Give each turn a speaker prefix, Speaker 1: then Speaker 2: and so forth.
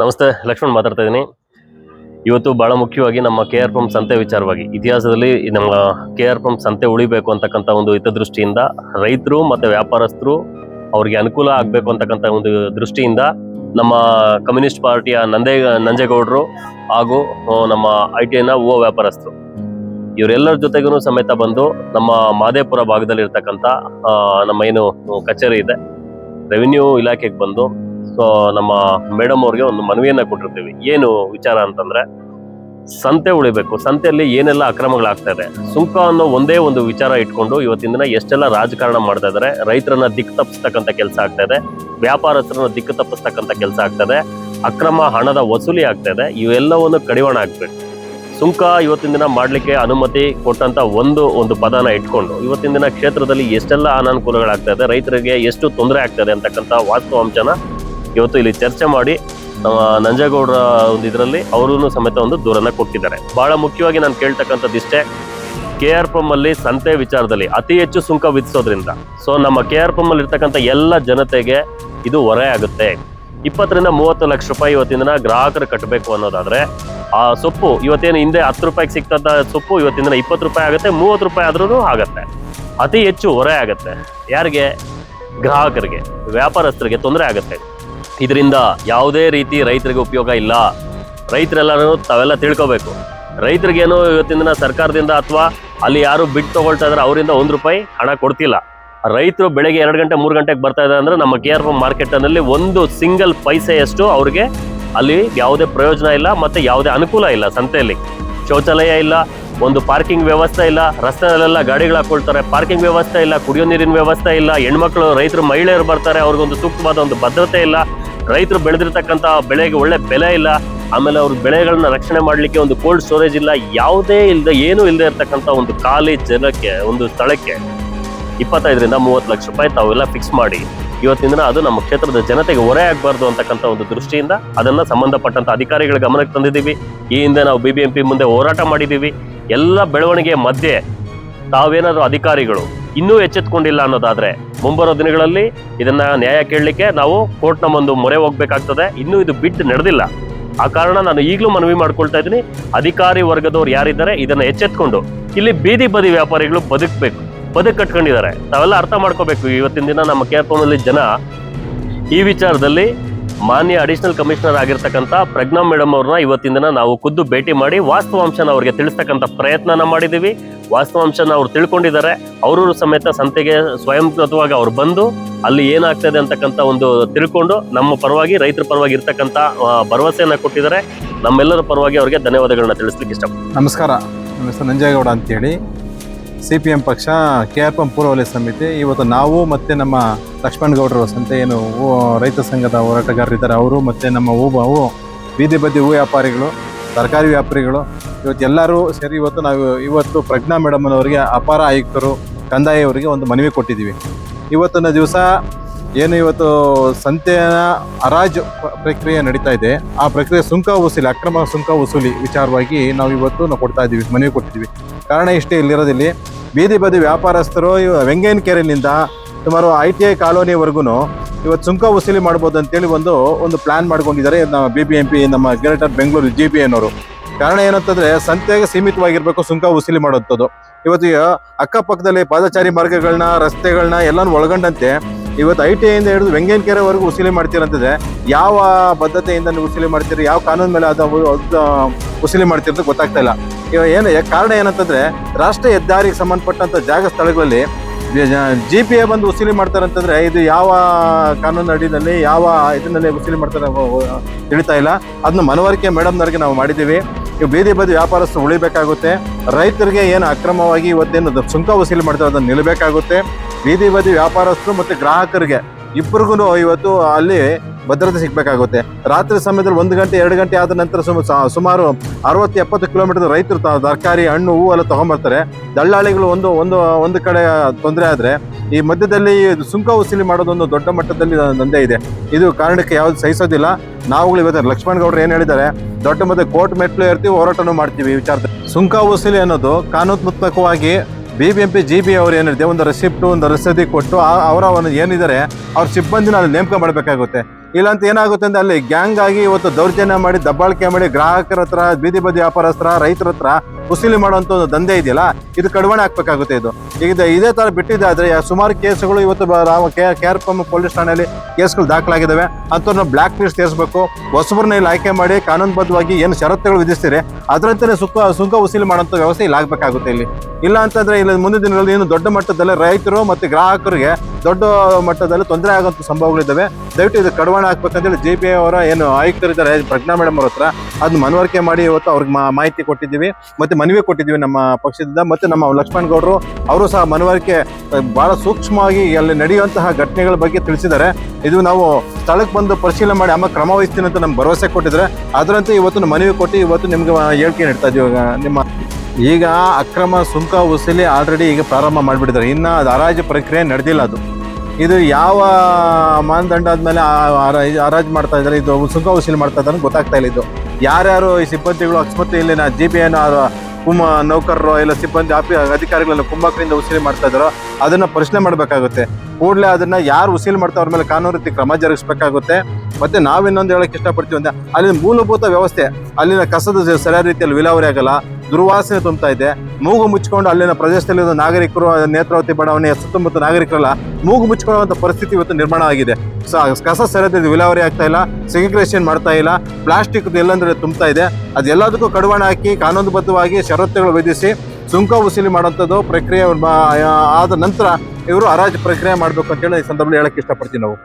Speaker 1: ನಮಸ್ತೆ, ಲಕ್ಷ್ಮಣ್ ಮಾತಾಡ್ತಾ ಇದ್ದೀನಿ ಇವತ್ತು ಬಹಳ ಮುಖ್ಯವಾಗಿ ನಮ್ಮ ಕೆ ಆರ್ ಪಂಪ್ ಸಂತೆ ವಿಚಾರವಾಗಿ. ಇತಿಹಾಸದಲ್ಲಿ ನಮ್ಮ ಕೆ ಆರ್ ಪಂಪ್ ಸಂತೆ ಉಳಿಬೇಕು ಅಂತಕ್ಕಂಥ ಒಂದು ಹಿತದೃಷ್ಟಿಯಿಂದ ರೈತರು ಮತ್ತು ವ್ಯಾಪಾರಸ್ಥರು ಅವ್ರಿಗೆ ಅನುಕೂಲ ಆಗಬೇಕು ಅಂತಕ್ಕಂಥ ಒಂದು ದೃಷ್ಟಿಯಿಂದ ನಮ್ಮ ಕಮ್ಯುನಿಸ್ಟ್ ಪಾರ್ಟಿಯ ನಂದೇ, ನಂಜೇಗೌಡರು ಹಾಗೂ ನಮ್ಮ ಐ ಟಿ ಐನ ಹೂವು ವ್ಯಾಪಾರಸ್ಥರು. ಇವರೆಲ್ಲರ ಜೊತೆಗೂ ಸಮೇತ ಬಂದು ನಮ್ಮ ಮಾದೇಪುರ ಭಾಗದಲ್ಲಿ ಇರ್ತಕ್ಕಂಥ ನಮ್ಮ ಏನು ಕಚೇರಿ ಇದೆ, ರೆವಿನ್ಯೂ ಇಲಾಖೆಗೆ ಬಂದು ಸೊ, ನಮ್ಮ ಮೇಡಮ್ ಅವ್ರಿಗೆ ಒಂದು ಮನವಿಯನ್ನ ಕೊಟ್ಟಿರ್ತೀವಿ. ಏನು ವಿಚಾರ ಅಂತಂದ್ರೆ, ಸಂತೆ ಉಳಿಬೇಕು. ಸಂತೆಯಲ್ಲಿ ಏನೆಲ್ಲ ಅಕ್ರಮಗಳಾಗ್ತಾ ಇದೆ? ಸುಂಕ ಅನ್ನೋ ಒಂದೇ ಒಂದು ವಿಚಾರ ಇಟ್ಕೊಂಡು ಇವತ್ತಿನ ದಿನ ಎಷ್ಟೆಲ್ಲ ರಾಜಕಾರಣ ಮಾಡ್ತಾ ಇದಾರೆ, ರೈತರನ್ನ ದಿಕ್ಕು ತಪ್ಪಿಸ್ತಕ್ಕಂಥ ಕೆಲಸ ಆಗ್ತಾ ಇದೆ, ವ್ಯಾಪಾರಸ್ಥರನ್ನ ದಿಕ್ಕು ತಪ್ಪಿಸ್ತಕ್ಕಂಥ ಕೆಲಸ ಆಗ್ತಾ ಇದೆ, ಅಕ್ರಮ ಹಣದ ವಸೂಲಿ ಆಗ್ತಾ ಇದೆ, ಇವೆಲ್ಲವನ್ನು ಕಡಿವಾಣ ಹಾಕ್ಬೇಕು. ಸುಂಕ ಇವತ್ತಿನ ದಿನ ಮಾಡ್ಲಿಕ್ಕೆ ಅನುಮತಿ ಕೊಟ್ಟಂತ ಒಂದು ಒಂದು ಪದನ ಇಟ್ಕೊಂಡು ಇವತ್ತಿನ ದಿನ ಕ್ಷೇತ್ರದಲ್ಲಿ ಎಷ್ಟೆಲ್ಲ ಅನಾನುಕೂಲಗಳಾಗ್ತಾ ಇದೆ, ರೈತರಿಗೆ ಎಷ್ಟು ತೊಂದರೆ ಆಗ್ತದೆ ಅಂತಕ್ಕಂಥ ವಾಸ್ತವಾಂಶನ ಇವತ್ತು ಇಲ್ಲಿ ಚರ್ಚೆ ಮಾಡಿ ನಂಜೇಗೌಡರ ಒಂದು ಇದರಲ್ಲಿ ಅವರು ಸಮೇತ ಒಂದು ದೂರನ್ನ ಕೊಟ್ಟಿದ್ದಾರೆ. ಬಹಳ ಮುಖ್ಯವಾಗಿ ನಾನು ಕೇಳ್ತಕ್ಕಂಥದ್ದು ಇಷ್ಟೇ, ಕೆ ಆರ್ ಪಿ ಅಲ್ಲಿ ಸಂತೆ ವಿಚಾರದಲ್ಲಿ ಅತಿ ಹೆಚ್ಚು ಸುಂಕ ವಿಧಿಸೋದ್ರಿಂದ. ಸೊ ನಮ್ಮ ಕೆ ಆರ್ ಪಮ್ ಅಲ್ಲಿ ಇರ್ತಕ್ಕಂಥ ಎಲ್ಲ ಜನತೆಗೆ ಇದು ಹೊರೆ ಆಗುತ್ತೆ. ಇಪ್ಪತ್ತರಿಂದ ಮೂವತ್ತು ಲಕ್ಷ ರೂಪಾಯಿ ಇವತ್ತಿನ ದಿನ ಗ್ರಾಹಕರು ಕಟ್ಟಬೇಕು ಅನ್ನೋದಾದ್ರೆ, ಆ ಸೊಪ್ಪು ಇವತ್ತೇನು ಹಿಂದೆ ಹತ್ತು ರೂಪಾಯಿಗೆ ಸಿಕ್ತಂತ ಸೊಪ್ಪು ಇವತ್ತಿನ ದಿನ ಇಪ್ಪತ್ತು ರೂಪಾಯಿ ಆಗುತ್ತೆ, ಮೂವತ್ತು ರೂಪಾಯಿ ಆದ್ರೂ ಆಗುತ್ತೆ. ಅತಿ ಹೆಚ್ಚು ಹೊರೆ ಆಗುತ್ತೆ. ಯಾರಿಗೆ? ಗ್ರಾಹಕರಿಗೆ, ವ್ಯಾಪಾರಸ್ಥರಿಗೆ ತೊಂದರೆ ಆಗುತ್ತೆ. ಇದರಿಂದ ಯಾವುದೇ ರೀತಿ ರೈತರಿಗೆ ಉಪಯೋಗ ಇಲ್ಲ. ರೈತರೆಲ್ಲರೂ ತಾವೆಲ್ಲ ತಿಳ್ಕೋಬೇಕು. ರೈತರಿಗೇನು ಇವತ್ತಿನ ದಿನ ಸರ್ಕಾರದಿಂದ ಅಥವಾ ಅಲ್ಲಿ ಯಾರು ಬಿಟ್ಟು ತೊಗೊಳ್ತಾ ಇದ್ರೆ ಅವರಿಂದ ಒಂದು ರೂಪಾಯಿ ಹಣ ಕೊಡ್ತಿಲ್ಲ. ರೈತರು ಬೆಳಗ್ಗೆ ಎರಡು ಗಂಟೆ, ಮೂರು ಗಂಟೆಗೆ ಬರ್ತಾ ಇದ್ದಾರೆ ಅಂದರೆ ನಮ್ಮ ಕೆ ಆರ್ ಎಫ್ ಮಾರ್ಕೆಟ್ನಲ್ಲಿ ಒಂದು ಸಿಂಗಲ್ ಪೈಸೆಯಷ್ಟು ಅವ್ರಿಗೆ ಅಲ್ಲಿ ಯಾವುದೇ ಪ್ರಯೋಜನ ಇಲ್ಲ ಮತ್ತು ಯಾವುದೇ ಅನುಕೂಲ ಇಲ್ಲ ಸಂತೆಯಲ್ಲಿ. ಶೌಚಾಲಯ ಇಲ್ಲ ಒಂದು ಪಾರ್ಕಿಂಗ್ ವ್ಯವಸ್ಥೆ ಇಲ್ಲ ರಸ್ತೆಗಳೆಲ್ಲ ಗಾಡಿಗಳು ಹಾಕೊಳ್ತಾರೆ, ಪಾರ್ಕಿಂಗ್ ವ್ಯವಸ್ಥೆ ಇಲ್ಲ, ಕುಡಿಯೋ ನೀರಿನ ವ್ಯವಸ್ಥೆ ಇಲ್ಲ, ಹೆಣ್ಮಕ್ಳು, ರೈತರು, ಮಹಿಳೆಯರು ಬರ್ತಾರೆ, ಅವ್ರಿಗೊಂದು ಸೂಕ್ತವಾದ ಒಂದು ಭದ್ರತೆ ಇಲ್ಲ, ರೈತರು ಬೆಳೆದಿರ್ತಕ್ಕಂಥ ಬೆಳೆಗೆ ಒಳ್ಳೆ ಬೆಲೆ ಇಲ್ಲ, ಆಮೇಲೆ ಅವ್ರ ಬೆಳೆಗಳನ್ನ ರಕ್ಷಣೆ ಮಾಡಲಿಕ್ಕೆ ಒಂದು ಕೋಲ್ಡ್ ಸ್ಟೋರೇಜ್ ಇಲ್ಲ, ಯಾವುದೇ ಇಲ್ಲದೆ ಏನೂ ಇಲ್ಲದೆ ಇರತಕ್ಕಂಥ ಒಂದು ಖಾಲಿ ಜನಕ್ಕೆ, ಒಂದು ಸ್ಥಳಕ್ಕೆ ಇಪ್ಪತ್ತೈದರಿಂದ ಮೂವತ್ತು ಲಕ್ಷ ರೂಪಾಯಿ ತಾವೆಲ್ಲ ಫಿಕ್ಸ್ ಮಾಡಿ, ಇವತ್ತಿನ ದಿನ ಅದು ನಮ್ಮ ಕ್ಷೇತ್ರದ ಜನತೆಗೆ ಹೊರೆ ಆಗಬಾರ್ದು ಅಂತಕ್ಕಂಥ ಒಂದು ದೃಷ್ಟಿಯಿಂದ ಅದನ್ನು ಸಂಬಂಧಪಟ್ಟಂಥ ಅಧಿಕಾರಿಗಳ ಗಮನಕ್ಕೆ ತಂದಿದ್ದೀವಿ. ಈ ಹಿಂದೆ ನಾವು ಬಿ ಮುಂದೆ ಹೋರಾಟ ಮಾಡಿದ್ದೀವಿ. ಎಲ್ಲ ಬೆಳವಣಿಗೆ ಮಧ್ಯೆ ತಾವೇನಾದರೂ ಅಧಿಕಾರಿಗಳು ಇನ್ನೂ ಎಚ್ಚೆತ್ಕೊಂಡಿಲ್ಲ ಅನ್ನೋದಾದ್ರೆ ಮುಂಬರೋ ದಿನಗಳಲ್ಲಿ ಇದನ್ನ ನ್ಯಾಯ ಕೇಳಲಿಕ್ಕೆ ನಾವು ಕೋರ್ಟ್ನ ಒಂದು ಮೊರೆ ಹೋಗ್ಬೇಕಾಗ್ತದೆ. ಇನ್ನೂ ಇದು ಬಿಟ್ಟು ನಡೆದಿಲ್ಲ. ಆ ಕಾರಣ ನಾನು ಈಗಲೂ ಮನವಿ ಮಾಡ್ಕೊಳ್ತಾ ಇದ್ದೀನಿ. ಅಧಿಕಾರಿ ವರ್ಗದವ್ರು ಯಾರಿದ್ದಾರೆ ಇದನ್ನ ಎಚ್ಚೆತ್ಕೊಂಡು ಇಲ್ಲಿ ಬೀದಿ ಬದಿ ವ್ಯಾಪಾರಿಗಳು ಬದುಕಬೇಕು. ಬದುಕು ಕಟ್ಕೊಂಡಿದ್ದಾರೆ. ತಾವೆಲ್ಲ ಅರ್ಥ ಮಾಡ್ಕೋಬೇಕು. ಇವತ್ತಿನ ದಿನ ನಮ್ಮ ಕೇರ್ಪುರದಲ್ಲಿ ಜನ ಈ ವಿಚಾರದಲ್ಲಿ ಮಾನ್ಯ ಅಡಿಷನಲ್ ಕಮಿಷನರ್ ಆಗಿರ್ತಕ್ಕಂಥ ಪ್ರಜ್ಞಾ ಮೇಡಮ್ ಅವ್ರನ್ನ ಇವತ್ತಿನ ದಿನ ನಾವು ಖುದ್ದು ಭೇಟಿ ಮಾಡಿ ವಾಸ್ತವಾಂಶನ ಅವ್ರಿಗೆ ತಿಳಿಸ್ತಕ್ಕಂಥ ಪ್ರಯತ್ನನ ಮಾಡಿದ್ದೀವಿ. ವಾಸ್ತವಾಂಶನ ಅವ್ರು ತಿಳ್ಕೊಂಡಿದ್ದಾರೆ. ಅವರು ಸಮೇತ ಸಂತೆಗೆ ಸ್ವಯಂಕೃತವಾಗಿ ಅವ್ರು ಬಂದು ಅಲ್ಲಿ ಏನಾಗ್ತದೆ ಅಂತಕ್ಕಂಥ ಒಂದು ತಿಳ್ಕೊಂಡು ನಮ್ಮ ಪರವಾಗಿ, ರೈತರ ಪರವಾಗಿ ಇರ್ತಕ್ಕಂಥ ಭರವಸೆಯನ್ನ ಕೊಟ್ಟಿದ್ದಾರೆ. ನಮ್ಮೆಲ್ಲರ ಪರವಾಗಿ ಅವರಿಗೆ ಧನ್ಯವಾದಗಳನ್ನ ತಿಳಿಸ್ಲಿಕ್ಕೆ ಇಷ್ಟಪಡ್ತೀನಿ.
Speaker 2: ನಮಸ್ಕಾರ. ನಮ್ಮ ಹೆಸರು ನಂಜೇಗೌಡ ಅಂತೇಳಿ. ಸಿ ಪಿ ಎಂ ಪಕ್ಷ, ಕೆ ಆರ್ ಪಂ ಪೂರ್ವ ವಲಯ ಸಮಿತಿ, ಇವತ್ತು ನಾವು ಮತ್ತು ನಮ್ಮ ಲಕ್ಷ್ಮಣ್ ಗೌಡರು ಸಂತೆ ಏನು ರೈತ ಸಂಘದ ಹೋರಾಟಗಾರರಿದ್ದಾರೆ, ಅವರು ಮತ್ತು ನಮ್ಮ ಹೂ ಹೂ ಬೀದಿ ಬದಿ ಹೂ ವ್ಯಾಪಾರಿಗಳು, ತರಕಾರಿ ವ್ಯಾಪಾರಿಗಳು, ಇವತ್ತು ಎಲ್ಲರೂ ಸೇರಿ ಇವತ್ತು ನಾವು ಇವತ್ತು ಪ್ರಜ್ಞಾ ಮೇಡಮ್ನವರಿಗೆ ಅಪಾರ ಆಯುಕ್ತರು ಕಂದಾಯ ಅವರಿಗೆ ಒಂದು ಮನವಿ ಕೊಟ್ಟಿದ್ದೀವಿ. ಇವತ್ತಿನ ದಿವಸ ಏನು ಇವತ್ತು ಸಂತೆಯ ಹರಾಜು ಪ್ರಕ್ರಿಯೆ ನಡೀತಾ ಇದೆ. ಆ ಪ್ರಕ್ರಿಯೆ ಸುಂಕ ವಸೂಲಿ, ಅಕ್ರಮ ಸುಂಕ ವಸೂಲಿ ವಿಚಾರವಾಗಿ ನಾವು ಇವತ್ತು ನಾವು ಕೊಡ್ತಾ ಇದ್ದೀವಿ, ಮನವಿ ಕೊಟ್ಟಿದ್ದೀವಿ. ಕಾರಣ ಇಷ್ಟೇ ಇಲ್ಲಿರೋದಿಲ್ಲಿ. ಬೀದಿ ಬದಿ ವ್ಯಾಪಾರಸ್ಥರು ವೆಂಗಯ್ಯನ ಕೆರೆಯಿಂದ ಸುಮಾರು ಐ ಟಿ ಐ ಕಾಲೋನಿವರೆಗೂ ಇವತ್ತು ಸುಂಕ ವಸೂಲಿ ಮಾಡ್ಬೋದು ಅಂತೇಳಿ ಒಂದು ಒಂದು ಪ್ಲ್ಯಾನ್ ಮಾಡ್ಕೊಂಡಿದ್ದಾರೆ ನಮ್ಮ ಬಿ ಬಿ ಎಂ ಪಿ ನಮ್ಮ ಗ್ರೇಟರ್ ಬೆಂಗಳೂರು ಜಿ ಬಿ ಎನ್ನೋರು ಕಾರಣ ಏನಂತಂದರೆ ಸಂತೆಗೆ ಸೀಮಿತವಾಗಿರಬೇಕು ಸುಂಕ ವಸೂಲಿ ಮಾಡೋಂಥದ್ದು ಇವತ್ತು ಅಕ್ಕಪಕ್ಕದಲ್ಲಿ ಪಾದಚಾರಿ ಮಾರ್ಗಗಳನ್ನ, ರಸ್ತೆಗಳನ್ನ ಎಲ್ಲನೂ ಒಳಗೊಂಡಂತೆ ಇವತ್ತು ಐ ಟಿ ಐಯಿಂದ ಹಿಡಿದು ವೆಂಗಯ್ಯನ ಕೆರೆವರೆಗೂ ವಸೂಲಿ ಮಾಡ್ತೀರಂತಂದ್ರೆ ಯಾವ ಬದ್ಧತೆಯಿಂದ ನೀವು ವಸೂಲಿ ಮಾಡ್ತೀರಿ? ಯಾವ ಕಾನೂನು ಮೇಲೆ ಅದು ವಸೂಲಿ ಮಾಡ್ತೀರಿ ಗೊತ್ತಾಗ್ತಾ ಇಲ್ಲ. ಇವಾಗ ಏನು ಕಾರಣ ಏನಂತಂದ್ರೆ ರಾಷ್ಟ್ರೀಯ ಹೆದ್ದಾರಿಗೆ ಸಂಬಂಧಪಟ್ಟಂಥ ಜಾಗ ಸ್ಥಳಗಳಲ್ಲಿ ಜಿ ಪಿ ಎ ಬಂದು ವಸೂಲಿ ಮಾಡ್ತಾರಂತಂದ್ರೆ ಇದು ಯಾವ ಕಾನೂನು ಅಡಿನಲ್ಲಿ ಯಾವ ಇದನ್ನಲ್ಲಿ ವಸೂಲಿ ಮಾಡ್ತಾರೆ ತಿಳಿತಾ ಇಲ್ಲ. ಅದನ್ನ ಮನವರಿಕೆ ಮೇಡಮ್ನವ್ರಿಗೆ ನಾವು ಮಾಡಿದ್ದೀವಿ. ಇವು ಬೀದಿ ಬದಿ ವ್ಯಾಪಾರಸ್ಥರು ಉಳಿಬೇಕಾಗುತ್ತೆ. ರೈತರಿಗೆ ಏನು ಅಕ್ರಮವಾಗಿ ಇವತ್ತೇನು ಸುಂಕ ವಸೂಲಿ ಮಾಡ್ತಾರೆ ಅದನ್ನು ನಿಲ್ಲಬೇಕಾಗುತ್ತೆ. ಬೀದಿ ಬದಿ ವ್ಯಾಪಾರಸ್ಥರು ಮತ್ತು ಗ್ರಾಹಕರಿಗೆ ಇಬ್ಬರಿಗೂ ಇವತ್ತು ಅಲ್ಲಿ ಭದ್ರತೆ ಸಿಗಬೇಕಾಗುತ್ತೆ. ರಾತ್ರಿ ಸಮಯದಲ್ಲಿ ಒಂದು ಗಂಟೆ, ಎರಡು ಗಂಟೆ ಆದ ನಂತರ ಸುಮಾರು ಅರವತ್ತು, ಎಪ್ಪತ್ತು ಕಿಲೋಮೀಟರ್ ರೈತರು ತರಕಾರಿ, ಹಣ್ಣು, ಹೂವು ಎಲ್ಲ ತಗೊಂಬರ್ತಾರೆ. ದಳ್ಳಾಳಿಗಳು ಒಂದು ಒಂದು ಒಂದು ಕಡೆ ತೊಂದರೆ ಆದರೆ ಈ ಮಧ್ಯದಲ್ಲಿ ಸುಂಕ ವಸೂಲಿ ಮಾಡೋದೊಂದು ದೊಡ್ಡ ಮಟ್ಟದಲ್ಲಿ ದಂಧೆ ಇದೆ. ಇದು ಕಾರಣಕ್ಕೆ ಯಾವುದು ಸಹಿಸೋದಿಲ್ಲ. ನಾವುಗಳು ಇವತ್ತು ಲಕ್ಷ್ಮಣ್ ಗೌಡ್ರು ಏನು ಹೇಳಿದ್ದಾರೆ, ದೊಡ್ಡ ಮತ್ತೆ ಕೋರ್ಟ್ ಮೆಟ್ಲು ಇರ್ತೀವಿ ಹೋರಾಟನೂ ಮಾಡ್ತೀವಿ ವಿಚಾರದಲ್ಲಿ. ಸುಂಕ ವಸೂಲಿ ಅನ್ನೋದು ಕಾನೂನಾತ್ಮಕವಾಗಿ B B M P G B ಅವ್ರು ಏನಿದೆ, ಒಂದು ರೆಸಿಪ್ಟು ಒಂದು ರಸದಿ ಕೊಟ್ಟು ಅವರ ಒಂದು ಏನಿದ್ದಾರೆ ಅವ್ರ ಸಿಬ್ಬಂದಿನ ಅಲ್ಲಿ ನೇಮಕ ಮಾಡಬೇಕಾಗುತ್ತೆ. ಇಲ್ಲಾಂತ ಏನಾಗುತ್ತೆ ಅಂದರೆ ಅಲ್ಲಿ ಗ್ಯಾಂಗ್ ಆಗಿ ಇವತ್ತು ದೌರ್ಜನ್ಯ ಮಾಡಿ, ದಬ್ಬಾಳಿಕೆ ಮಾಡಿ, ಗ್ರಾಹಕರ ಹತ್ರ, ಬೀದಿ ಬದಿ ವ್ಯಾಪಾರಸ್ಥರ, ರೈತರ ಹತ್ರ ಉಸಿಲಿ ಮಾಡುವಂಥ ಒಂದು ದಂಧೆ ಇದೆಯಲ್ಲ, ಇದು ಕಡಿವಾಣ ಹಾಕಬೇಕಾಗುತ್ತೆ ಇದು. ಈಗ ಇದು ಥರ ಬಿಟ್ಟಿದ್ದಾದರೆ ಸುಮಾರು ಕೇಸುಗಳು ಇವತ್ತು K K R P police ಠಾಣೆಯಲ್ಲಿ ಕೇಸ್ಗಳು ದಾಖಲಾಗಿದ್ದಾವೆ ಅಂಥವ್ರನ್ನ ಬ್ಲ್ಯಾಕ್ ಲಿಸ್ಟ್ ಸೇರಿಸಬೇಕು ಹೊಸಬ್ರನ್ನ ಇಲ್ಲಿ ಆಯ್ಕೆ ಮಾಡಿ, ಕಾನೂನುಬದ್ಧವಾಗಿ ಏನು ಷರತ್ತುಗಳು ವಿಧಿಸ್ತೀರಿ ಅದರಂತೆಯೇ ಸುಖ ಸುಂಕ ವಸೂಲಿ ಮಾಡುವಂಥ ವ್ಯವಸ್ಥೆ ಇಲ್ಲಿ ಆಗಬೇಕಾಗುತ್ತೆ ಇಲ್ಲಿ. ಇಲ್ಲ ಅಂತಂದ್ರೆ ಇಲ್ಲಿ, ಮುಂದಿನ ದಿನಗಳಲ್ಲಿ ಏನು ದೊಡ್ಡ ಮಟ್ಟದಲ್ಲಿ ರೈತರು ಮತ್ತು ಗ್ರಾಹಕರಿಗೆ ದೊಡ್ಡ ಮಟ್ಟದಲ್ಲಿ ತೊಂದರೆ ಆಗುವಂಥ ಸಂಭವಗಳಿದ್ದಾವೆ. ದಯವಿಟ್ಟು ಇದು ಕಡವಾಣ ಹಾಕ್ಬೇಕಂತೇಳಿ ಜೆ ಪಿ ಅವರ ಏನು ಆಯುಕ್ತರಿದ್ದಾರೆ ಪ್ರಜ್ಞಾ ಮೇಡಮ್ ಅವ್ರ ಹತ್ರ ಅದನ್ನ ಮನವರಿಕೆ ಮಾಡಿ ಇವತ್ತು ಅವ್ರಿಗೆ ಮಾಹಿತಿ ಕೊಟ್ಟಿದ್ದೀವಿ. ಮತ್ತು ಮನವಿ ಕೊಟ್ಟಿದ್ದೀವಿ ನಮ್ಮ ಪಕ್ಷದಿಂದ. ಮತ್ತು ನಮ್ಮ ಲಕ್ಷ್ಮಣ್ ಗೌಡರು ಅವರು ಸಹ ಮನವರಿಕೆ ಭಾಳ ಸೂಕ್ಷ್ಮವಾಗಿ ಅಲ್ಲಿ ನಡೆಯುವಂತಹ ಘಟನೆಗಳ ಬಗ್ಗೆ ತಿಳಿಸಿದ್ದಾರೆ. ಇದು ನಾವು ಸ್ಥಳಕ್ಕೆ ಬಂದು ಪರಿಶೀಲನೆ ಮಾಡಿ ಆಮೇಲೆ ಕ್ರಮ ವಹಿಸ್ತೀನಿ ಅಂತ ನಮ್ಗೆ ಭರವಸೆ ಕೊಟ್ಟಿದ್ದಾರೆ. ಅದರಂತೆ ಇವತ್ತು ಮನವಿ ಕೊಟ್ಟು ಇವತ್ತು ನಿಮ್ಗೆ ಹೇಳಿಕೆ ನೀಡ್ತಾ ಇದೀವಿ. ನಿಮ್ಮ ಈಗ ಅಕ್ರಮ ಸುಂಕ ವಸೂಲಿ ಆಲ್ರೆಡಿ ಈಗ ಪ್ರಾರಂಭ ಮಾಡಿಬಿಟ್ಟಿದ್ದಾರೆ. ಇನ್ನು ಅದು ಹರಾಜು ಪ್ರಕ್ರಿಯೆ ನಡೆದಿಲ್ಲ ಅದು. ಇದು ಯಾವ ಮಾನದಂಡ ಆದಮೇಲೆ ಹರಾಜು ಮಾಡ್ತಾ ಇದ್ದಾರೆ, ಇದು ಸುಂಕ ವಸೂಲಿ ಮಾಡ್ತಾ ಇದ್ದಾರೆ ಗೊತ್ತಾಗ್ತಾ ಇಲ್ಲ ಇದು. ಯಾರ್ಯಾರು ಈ ಸಿಬ್ಬಂದಿಗಳು ಅಕಸ್ಮಾತ್ ಇಲ್ಲಿನ ಜಿ ಬಿ ಎನ್ ಕುಮ ನೌಕರರು ಇಲ್ಲ ಸಿಬ್ಬಂದಿ ಆಫಿ ಅಧಿಕಾರಿಗಳೆಲ್ಲ ಕುಂಭಕರಿಂದ ವಸೂಲಿ ಮಾಡ್ತಾ ಇದ್ದಾರೋ, ಅದನ್ನು ಪ್ರಶ್ನೆ ಮಾಡಬೇಕಾಗುತ್ತೆ. ಕೂಡಲೇ ಅದನ್ನು ಯಾರು ವಸೂಲಿ ಮಾಡ್ತಾ ಅವ್ರ ಮೇಲೆ ಕಾನೂನು ರೀತಿ ಕ್ರಮ ಜರುಗಿಸಬೇಕಾಗುತ್ತೆ. ಮತ್ತು ನಾವಿನ್ನೊಂದು ಹೇಳೋಕ್ಕೆ ಇಷ್ಟಪಡ್ತೀವಿ ಅಂದರೆ, ಅಲ್ಲಿನ ಮೂಲಭೂತ ವ್ಯವಸ್ಥೆ, ಅಲ್ಲಿನ ಕಸದ ಸರಿಯಾದ ರೀತಿಯಲ್ಲಿ ವಿಲಾವರಿ ಆಗಲ್ಲ. ದುರ್ವಾಸನೆ ತುಂಬ್ತಾ ಇದೆ. ಮೂಗು ಮುಚ್ಕೊಂಡು ಅಲ್ಲಿನ ಪ್ರದೇಶದಲ್ಲಿರುವ ನಾಗರಿಕರು ನೇತ್ರಾವತಿ ಬಡಾವಣೆಯ ಸುತ್ತಮುತ್ತ ನಾಗರಿಕರೆಲ್ಲ ಮೂಗು ಮುಚ್ಕೊಳ್ಳುವಂತ ಪರಿಸ್ಥಿತಿ ಇವತ್ತು ನಿರ್ಮಾಣ ಆಗಿದೆ. ಸ- ಕಸ ಸರಿಯಾದ ವಿಲಾವರಿ ಆಗ್ತಾ ಇಲ್ಲ ಸಿಗ್ರೇಷನ್ ಮಾಡ್ತಾ ಇಲ್ಲ ಪ್ಲಾಸ್ಟಿಕ್ ಎಲ್ಲಂದ್ರೆ ತುಂಬ್ತಾ ಇದೆ. ಅದೆಲ್ಲದಕ್ಕೂ ಕಡಿವಾಣ ಹಾಕಿ ಕಾನೂನುಬದ್ಧವಾಗಿ ಷರತ್ತುಗಳು ವಿಧಿಸಿ ಸುಂಕ ವಸೂಲಿ ಮಾಡುವಂಥದ್ದು ಪ್ರಕ್ರಿಯೆ ಆದ ನಂತರ ಇವರು ಹರಾಜು ಪ್ರಕ್ರಿಯೆ ಮಾಡಬೇಕು ಅಂತೇಳಿ ಈ ಸಂದರ್ಭದಲ್ಲಿ ಹೇಳಕ್ ಇಷ್ಟಪಡ್ತೀವಿ ನಾವು.